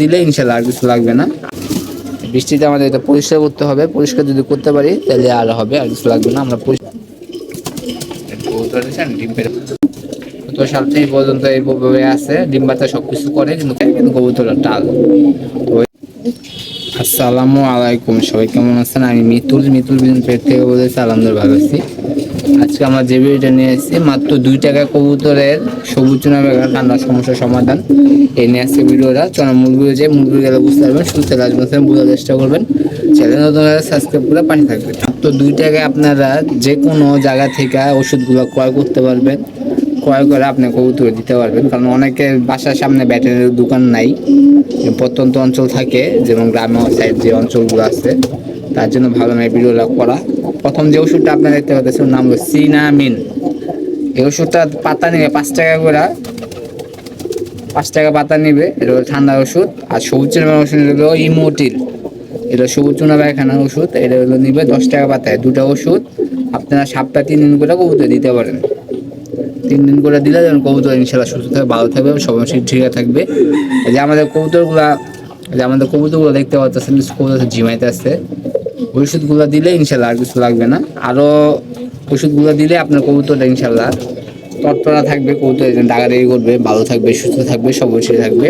দিলে ইনশাল্লাহ আর কিছু লাগবে না। বৃষ্টিতে আমাদের পরিষ্কার করতে হবে। পরিষ্কার যদি করতে পারি, তাহলে আর হবে, আর কিছু লাগবে না। আমরা পর্যন্ত এইভাবে আছে। ডিম বাচ্চা সবকিছু করে, কিন্তু টাল আসসালামু আলাইকুম, সবাই কেমন আছেন? আমি মিতুল মিতুল পেট থেকে বলেছি, আলহামদুলিল্লাহ ভালো আছি। আজকে আমরা যে ভিডিওটা নিয়ে এসেছি, মাত্র দুই টাকা কবুতরের সবুজ চুনা বেগার ঠান্ডার সমস্যার সমাধান। এই নিয়ে আজকে ভিডিওটা। চলো ভিডিও যে ভিডিও গেলে বুঝতে পারবেন শুনতে আসবেন বোঝার চেষ্টা করবেন। চ্যানেল নতুন সাবস্ক্রাইব করে পাশে থাকবেন। মাত্র দুই টাকায় আপনারা যে কোনো জায়গা থেকে ওষুধগুলো ক্রয় করতে পারবেন। ক্রয় করে আপনি কবুতর দিতে পারবেন। কারণ অনেকের বাসার সামনে ব্যাটারির দোকান নাই। প্রত্যন্ত অঞ্চল থাকে, যেমন গ্রাম্য সাইড যে অঞ্চলগুলো আছে। তার জন্য ভালো নয় ভিডিওটা করা। প্রথম যে ওষুধটা আপনারা দেখতে পাচ্ছেন, নাম হলো সিনামিন। এই ওষুধটা পাতা নিবে, পাঁচ টাকা করে। পাঁচ টাকা পাতা নিবে, এটা হলো ঠান্ডার ওষুধ। আর সবুজ চুনা ওষুধ হলো ইমোটিল এটা সবুজ চুনা পায়খানার ওষুধ, এটা হলো নিবে দশ টাকা পাতায়। দুটো ওষুধ, আপনারা সপ্তাহে তিন দিন করে কবুতর দিতে পারেন। তিন দিন করে দিলে যেন কবুতর ইনশাল্লাহ সুস্থ থাকবে ভালো থাকবে সমস্যা ঠিক থাকবে। যে আমাদের কবুতরগুলা যে আমাদের কবুতরগুলো দেখতে পাচ্ছেন, কবুতর জিমাইতে আছে ওষুধগুলো দিলে ইনশাল্লাহ আর কিছু লাগবে না। আরও ওষুধগুলো দিলে আপনার কবুতরটা ইনশাল্লাহ তৎপরা থাকবে, কবুতর ডাগাডাগি করবে, ভালো থাকবে, সুস্থ থাকবে, সব বসে থাকবে।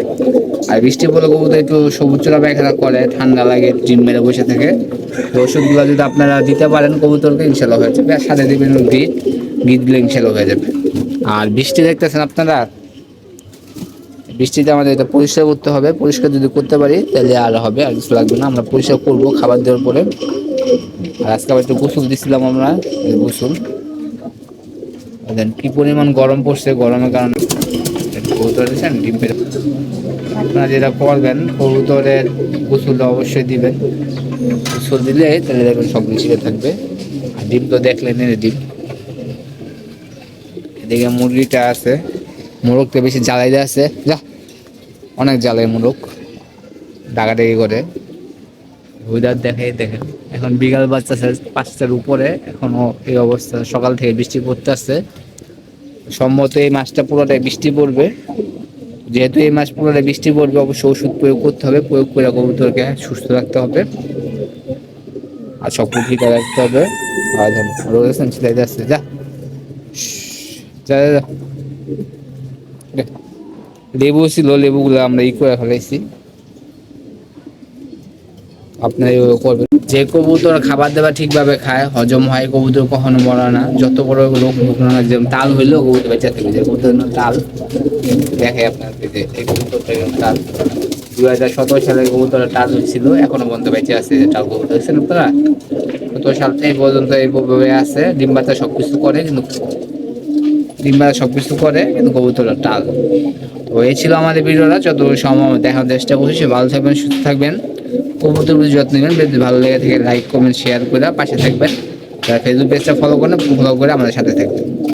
আর বৃষ্টি পড়লে কবুতর একটু সবুজ চোরা পায়খানা করে, ঠান্ডা লাগে ডিম মেরে বসে থাকে। তো ওষুধগুলো যদি আপনারা দিতে পারেন কবুতরকে, ইনশাল্লাহ হয়ে যাবে। আর সাথে দেবেন গিট গিট দিলে ইনশাল্লাহ হয়ে যাবে। আর বৃষ্টি দেখতেছেন আপনারা? বৃষ্টিতে আমাদের এটা পরিষ্কার করতে হবে, পরিষ্কার যদি করতে পারি, তাহলে আর হবে, আর কিছু লাগবে না। আমরা পরিষ্কার করব খাবার দেওয়ার পরে। আর আজকে আবার একটু গোসল দিছিলাম আমরা গোসল। দেন কি পরিমাণ গরম পড়ছে, গরমের কারণে কবুতর পেরে। আপনারা যেটা করবেন, কবুতরের গোসলটা অবশ্যই দিবেন। গোসল দিলে তাহলে দেখবেন সব কিছু থাকবে। আর ডিম তো দেখলেন ডিম। এদিকে মুরগিটা আছে। মোরগটা বেশি জ্বালাই দিয়ে আছে। যা অনেক জ্বালায় মোরগ। ডাকাডাকি করে। ওয়েদার দেখে দেখেন। এখন বিকাল বাচ্চা পাঁচটার উপরে। এখনও এই অবস্থা সকাল থেকে বৃষ্টি পড়তে আসছে সম্ভবত এই মাসটা পুরোটাই বৃষ্টি পড়বে। যেহেতু এই মাস পুরোটাই বৃষ্টি পড়বে অবশ্যই ওষুধ প্রয়োগ করতে হবে। প্রয়োগ করে কবুতরকে সুস্থ রাখতে হবে। আর সব ঠিক রাখতে হবে। আর রোজেশন ছিলাই যাচ্ছে যা। যা যা, যা। লেবু ছিল, লেবুগুলো আমরা ই করে ফেলাইছি আপনারা এইভাবে করবেন। যে কবুতর খাবার দাবার ঠিকভাবে খায়, হজম হয়, কবুতর কখনো মরে না। যত বড় না যেমন তাল হইলেও কবুতর বেঁচে থাকে। যে কবুতর তাল। দেখে আপনার এই কবুতরটা তাল। দুই হাজার সতেরো সালে কবুতরের টাল ছিল, এখনও পর্যন্ত বেঁচে আছে টাল কবুতর। দেখছেন আপনারা? সতেরো সাল থেকে পর্যন্ত এইভাবে আছে। ডিম বাচ্চা সবকিছু করে, কিন্তু ডিম সব কিছু করে, কিন্তু কবুতরের টাল। তো এই ছিল আমাদের ভিডিওটা যত সময় দেখার চেষ্টা করছি। সে ভালো থাকবেন, সুস্থ থাকবেন। কবুতর যত্ন নেবেন। যদি ভালো লেগে থাকে লাইক কমেন্ট শেয়ার করে পাশে থাকবেন। ফেসবুক পেজটা ফলো করে ফলো করে আমাদের সাথে থাকবেন।